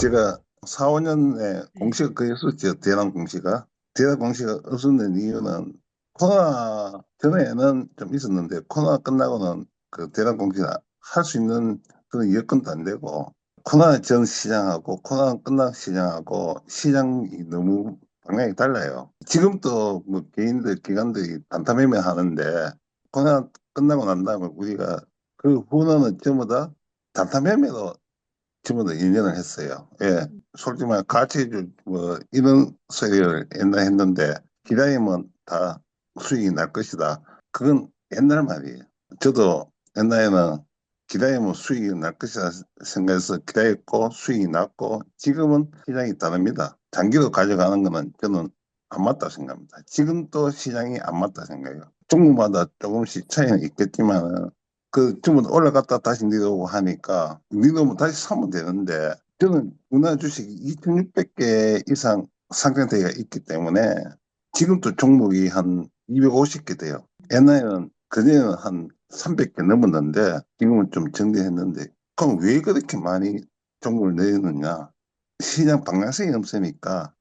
제가 4, 5년에 공시가 거의 없었죠. 대남 공시가. 대남 공시가 없었는 이유는 코로나 전에는 좀 있었는데 코로나 끝나고는 그 대남 공시가 할 수 있는 그런 여건도 안 되고 코로나 전 시장하고 코로나 끝난 시장하고 시장이 너무 방향이 달라요. 지금도 뭐 개인들 기관들이 단타 매매 하는데 코로나 끝나고 난 다음에 우리가 그 후는 전부 다 단타 매매로 다 인연을 했어요. 예. 솔직히 말 가치주 뭐 이런 소리를 옛날에 했는데 기다리면 다 수익이 날 것이다. 그건 옛날 말이에요. 저도 옛날에는 기다리면 수익이 날 것이다 생각해서 기다렸고 수익이 났고 지금은 시장이 다릅니다. 장기로 가져가는 거는 저는 안 맞다 생각합니다. 지금도 시장이 안 맞다 생각해요. 종목마다 조금씩 차이는 있겠지만 그다 올라갔다 다시 내려오고 하니까 내려오면 다시 사면 되는데 저는 우리나라 주식이 2600개 이상 상장대가 있기 때문에 지금도 종목이 한 250개 돼요. 옛날에는 그전에는 한 300개 넘었는데 지금은 좀 정리했는데 그럼 왜 그렇게 많이 종목을 내느냐 시장 방향성이 없으니까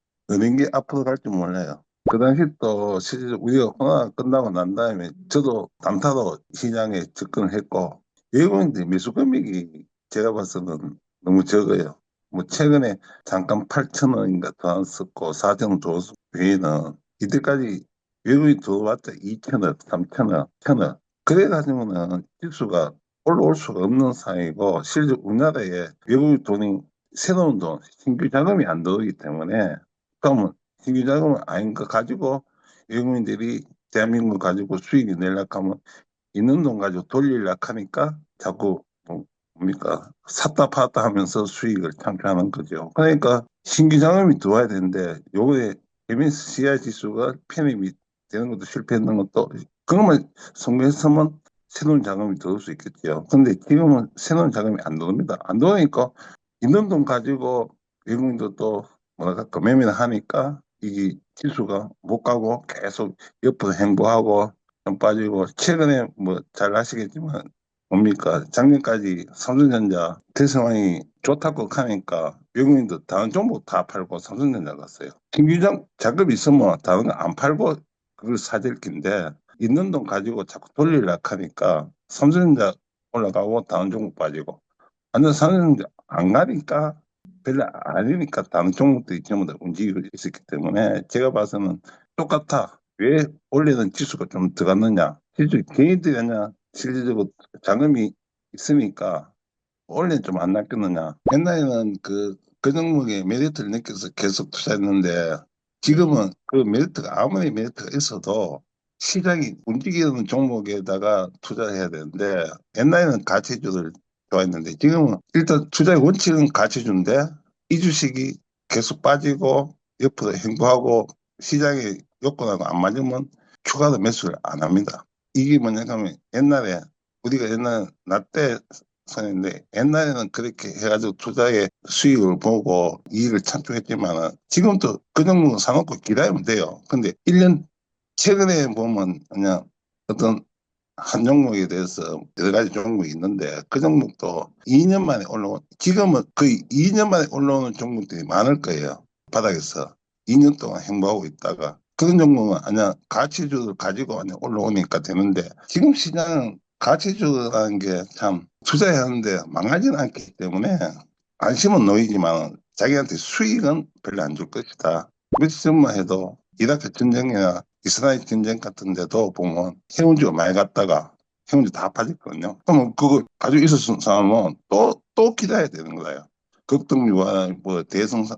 게 앞으로 갈지 몰라요. 그 당시 또 실제 우리가 코로나 끝나고 난 다음에 저도 단타로 시장에 접근을 했고 외국인들 매수 금액이 제가 봐서는 너무 적어요. 뭐 최근에 잠깐 8천 원인가 들어왔었고 4천 원 들어왔을 외에는 이때까지 외국인 들어왔자 2천 원, 3천 원, 1천 원 그래가지고는 지수가 올라올 수가 없는 상황이고 실제 우리나라에 외국 돈이 새로운 돈, 신규 자금이 안 들어오기 때문에 그러면 자금을 아닌 거 가지고 외국인들이 대한민국 가지고 수익이 내려고 하면 있는 돈 가지고 돌리려고 하니까 자꾸 뭐 뭡니까 샀다 팔았다 하면서 수익을 창출하는 거죠. 그러니까 신규 자금이 들어와야 되는데 요거에 MSCI 지수가 편입이 되는 것도 실패했는 것도 그것만 성공했으면 새로운 자금이 들어올 수 있겠죠. 근데 지금은 새로운 자금이 안 들어옵니다. 안 들어오니까 있는 돈 가지고 외국인도 또 뭐랄까 매매를 하니까 이게 지수가 못 가고 계속 옆으로 행보하고 좀 빠지고 최근에 뭐 잘 아시겠지만 뭡니까 작년까지 삼성전자 대성황이 좋다고 하니까 외국인도 다른 종목 다 팔고 삼성전자 갔어요. 신규장 자금이 있으면 다른 거 안 팔고 그걸 사들 긴데 있는 돈 가지고 자꾸 돌리려고 하니까 삼성전자 올라가고 다른 종목 빠지고 완전 삼성전자 안 가니까 별로 아니니까 다른 종목들이 전부 다 움직이고 있었기 때문에 제가 봐서는 똑같아. 왜 원래는 지수가 좀 들어갔느냐? 실제 개인들이 그냥 실질적으로 자금이 있으니까 원래는 좀안 낚였느냐? 옛날에는 그, 그 종목에 메리트를 느껴서 계속 투자했는데 지금은 그 메리트가 아무리 메리트가 있어도 시장이 움직이는 종목에다가 투자해야 되는데 옛날에는 가치주를 좋아했는데 지금은 일단 투자의 원칙은 가치주인데 이 주식이 계속 빠지고 옆으로 행보하고 시장의 요건하고 안 맞으면 추가로 매수를 안 합니다. 이게 뭐냐 하면 옛날에 우리가 옛날 나때 선인데 옛날에는 그렇게 해가지고 투자의 수익을 보고 이익을 창출했지만 지금도 그 정도는 사놓고 기다리면 돼요. 근데 1년 최근에 보면 그냥 어떤 한 종목에 대해서 여러 가지 종목이 있는데 그 종목도 2년 만에 올라온 지금은 거의 2년 만에 올라오는 종목들이 많을 거예요. 바닥에서 2년 동안 행보하고 있다가 그런 종목은 아니야 가치주를 가지고 그냥 올라오니까 되는데 지금 시장은 가치주라는 게 참 투자해야 하는데 망하지는 않기 때문에 안심은 놓이지만 자기한테 수익은 별로 안 줄 것이다. 전만 해도 이라크 전쟁이나 이스라엘 전쟁 같은 데도 보면 해운주가 많이 갔다가 해운주 다 빠졌거든요. 그러면 그걸 가지고 있었던 사람은 또, 또 기다려야 되는 거예요. 극동유와 뭐 대성사는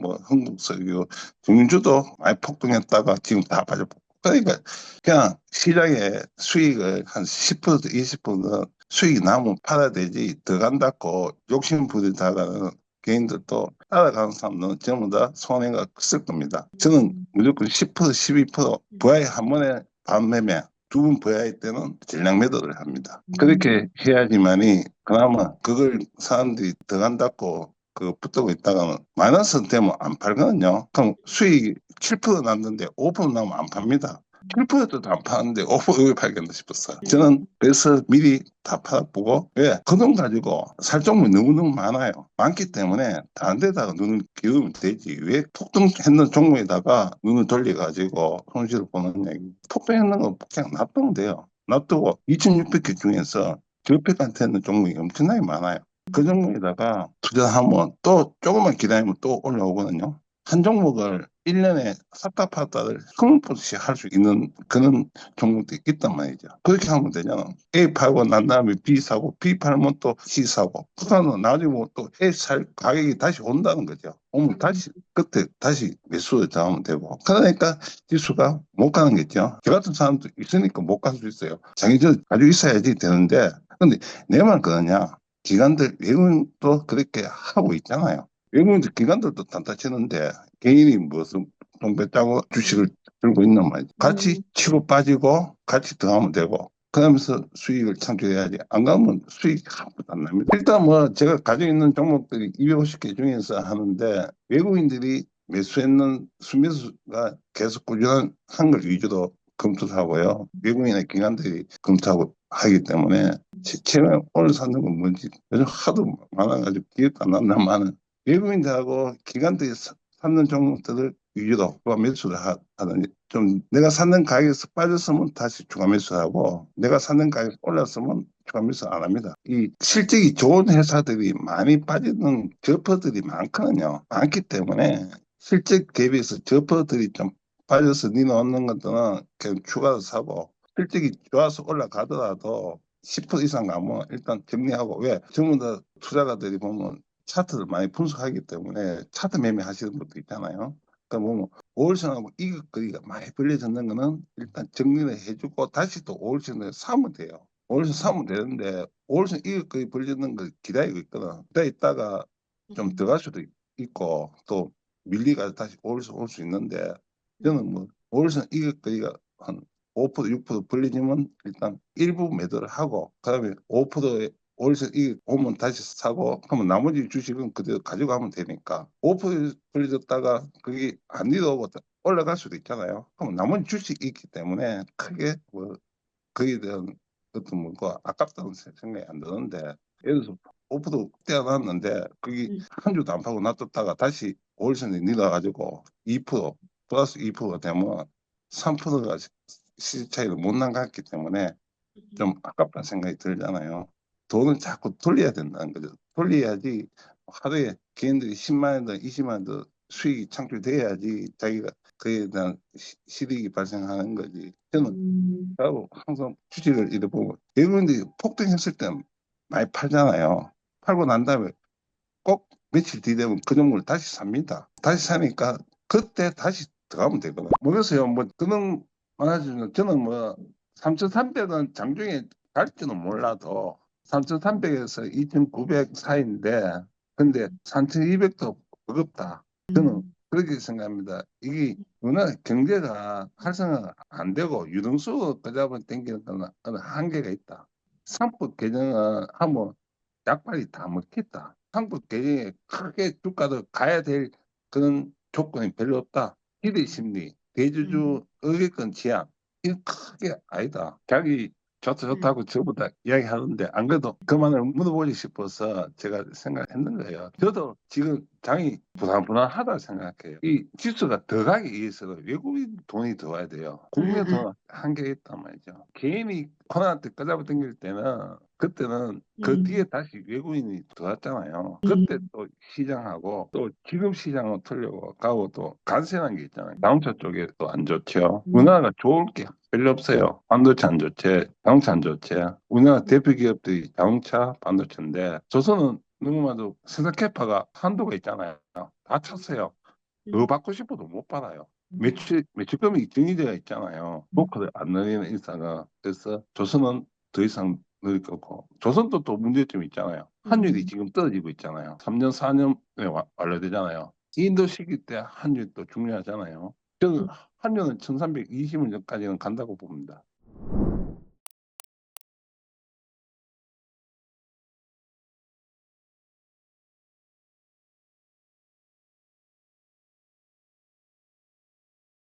뭐 흥국석유 중주도 많이 폭등했다가 지금 다 빠졌고 그러니까 그냥 시장에 수익을 한 10% 20% 수익이 나면 팔아야 되지 들어간다고 욕심 부리다가는 개인들도 따라가는 사람들은 전부 다 손해가 클 겁니다. 저는 무조건 10% 12% 부하에 한 번에 반매매 두번 부하일 때는 전량 매도를 합니다. 그렇게 해야지만이 그나마 그걸 사람들이 들어간다고 그 붙들고 있다가는 마이너스 되면 안 팔거든요. 그럼 수익이 7% 났는데 5% 나면 안 팝니다. 7%도 안 파는데 5%에 팔겠나 싶었어요. 저는 그래서 미리 다 팔아보고 왜? 그 돈 가지고 살 종목이 너무너무 많아요. 많기 때문에 다른 데다가 눈을 기울이면 되지. 왜 폭등했는 종목에다가 눈을 돌려가지고 손실을 보는 얘기. 폭등했는 거 그냥 놔두면 돼요. 놔두고 2600개 중에서 저평가한테는 종목이 엄청나게 많아요. 그 종목에다가 투자하면 또 조금만 기다리면 또 올라오거든요. 한 종목을 1년에 샀다 팔다를 20%씩 할 수 있는 그런 종목들이 있단 말이죠. 그렇게 하면 되잖아. A 팔고 난 다음에 B 사고 B 팔면 또 C 사고 그러면 나중에 뭐또 A 살 가격이 다시 온다는 거죠. 오면 다시 그때 다시 매수를 잡으면 되고 그러니까 지수가 못 가는 거죠. 저 같은 사람도 있으니까 못 갈 수 있어요. 자기 저 가지고 있어야지 되는데 근데 내만 그러냐 기관들 외국인도 그렇게 하고 있잖아요. 외국인들 기관들도 단타치는데 개인이 무슨 동배 짜고 주식을 들고 있는 말이죠. 같이 치고 빠지고 같이 들어가면 되고 그러면서 수익을 창출해야지 안 가면 수익이 한 번도 안 납니다. 일단 뭐 제가 가지고 있는 종목들이 250개 중에서 하는데 외국인들이 매수했는 수매수가 계속 꾸준한 한걸 위주로 검토를 하고요. 외국인의 기관들이 검토하고 하기 때문에 제- 제가 오늘 샀는 건 뭔지 요즘 하도 많아가지고 기억도 안 난다만은 외국인들하고 기관들이 사- 샀는 종목들을 위주로 추가 매수를 하- 하든지 좀 내가 샀는 가격에서 빠졌으면 다시 추가 매수하고 내가 샀는 가격이 올랐으면 추가 매수 안 합니다. 이 실적이 좋은 회사들이 많이 빠지는 저퍼들이 많거든요. 많기 때문에 실적 대비해서 저퍼들이 좀 빠져서 니 넣는 것들은 그냥 추가로 사고 실적이 좋아서 올라가더라도 10% 이상 가면 일단 정리하고 왜 전부 다 투자가들이 보면 차트를 많이 분석하기 때문에 차트 매매 하시는 분도 있잖아요. 그러니까 보면 오월선하고 이익거리가 많이 벌려졌는 거는 일단 정리를 해주고 다시 또 오월선을 사면 돼요. 오월선 사면 되는데 오월선 이익거리 벌려는 걸 기다리고 있거든. 기다려 있다가 좀 들어갈 수도 있- 있고 또 밀리가 다시 오월선 올 수 있는데 저는 뭐 오월선 이익거리가 한 5% 6% 벌리지면 일단 일부 매도를 하고 그다음에 5%의 월세 이 오면 다시 사고 그러면 나머지 주식은 그대로 가져가면 되니까 5% 벌려졌다가 그게 안 내려오고 올라갈 수도 있잖아요. 그럼 나머지 주식이 있기 때문에 크게 뭐 그에 대한 어떤 뭔가 아깝다는 생각이 안 드는데 예를 들어서 5% 떼어놨는데 그게 음. 한 주도 안 파고 놔뒀다가 다시 월세에 내려가지고 2% 플러스 2%가 되면 3%가 시세 차이를 못 나갔기 때문에 좀 아깝다는 생각이 들잖아요. 돈을 자꾸 돌려야 된다는 거죠. 돌려야지 하루에 개인들이 10만 원이든 20만 원이든 수익이 창출돼야지 자기가 그에 대한 시- 실익이 발생하는 거지. 저는 음, 항상 주식을 이래 보고 외국인들이 폭등했을 때 많이 팔잖아요. 팔고 난 다음에 꼭 며칠 뒤 되면 그 종목을 다시 삽니다. 다시 사니까 그때 다시 들어가면 되거든요. 모르겠어요. 뭐 그는 말하지만 저는 뭐 3,300은 장중에 갈지는 몰라도 3,300에서 2,900 사이인데 근데 3,200도 버겁다. 저는 음, 그렇게 생각합니다. 이게 워낙 경제가 활성화가 안 되고 유동수 그잡아 당기는 거는 한계가 있다. 상품 개정을 하면 약발이 다 먹겠다. 상품 개정에 크게 주가도 가야 될 그런 조건이 별로 없다. 기대 심리, 대주주 의결권 제한 이거 크게 아니다. 자기 좋다 좋다고 저보다 이야기하는데 안 그래도 그만을 물어보고 싶어서 제가 생각했는 거예요. 저도 지금 장이 부담부담하다 생각해요. 이 지수가 더 가기 위해서는 외국인 돈이 더 와야 돼요. 국내 돈 한계가 있단 말이죠. 개인이 코로나 때 까잡아 당길 때는 그때는 그 음. 뒤에 다시 외국인이 들어왔잖아요. 음. 그때 또 시장하고 또 지금 시장은 틀려고 가고 또 간세한 게 있잖아요. 자동차 쪽에 또 안 좋죠. 음. 우리나라가 좋을 게 별로 없어요. 반도체 안 좋지, 자동차 안 좋지. 우리나라 대표 기업들이 자동차, 반도체인데 조선은 누구마도 생산 캐파가 한도가 있잖아요. 다 찼어요. 더 받고 싶어도 못 받아요. 매출 매출 금액이 정해져 있잖아요. 노크를 안 늘리는 인사가 그래서 조선은 더 이상 늘릴 거고 조선도 또 문제점이 있잖아요. 환율이 음. 지금 떨어지고 있잖아요. 3년 4년에 와- 완료되잖아요. 인도 시기 때 환율이 또 중요하잖아요. 저는 환율은 1320원까지는 간다고 봅니다.